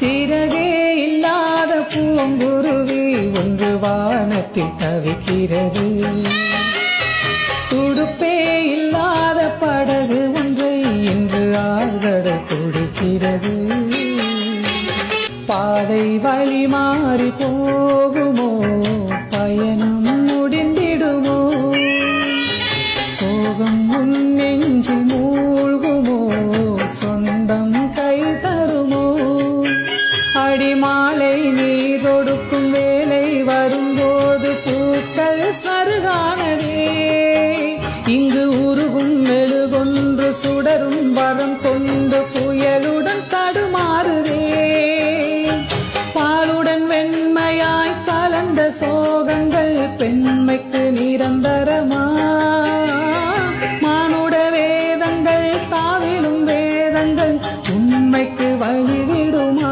சிறகே இல்லாத பூங்குருவி ஒன்று வானத்தில் தவிக்கிறது. துடுப்பே இல்லாத படகு ஒன்றை இன்று ஆழ்கடல் கொடுக்கிறது. பாதை வழி மாறி போகுமோ? பயணம் முடிந்திடுமோ? சோகம் உன் நெஞ்சில் ஆடி மாலை நீ தொடுக்கும் வேலை வரும்போது பூக்கள் சருகானதே. இங்கு உருகும் மெழுகொன்று சுடரும் வரம் கொண்டு புயலுடன் தடுமாறுதே. பாலுடன் வெண்மையாய் கலந்த சோகங்கள் பெண்மைக்கு நிரந்தரமா? மானுட வேதங்கள் தாவிலும் வேதங்கள் உண்மைக்கு வழிவிடுமா?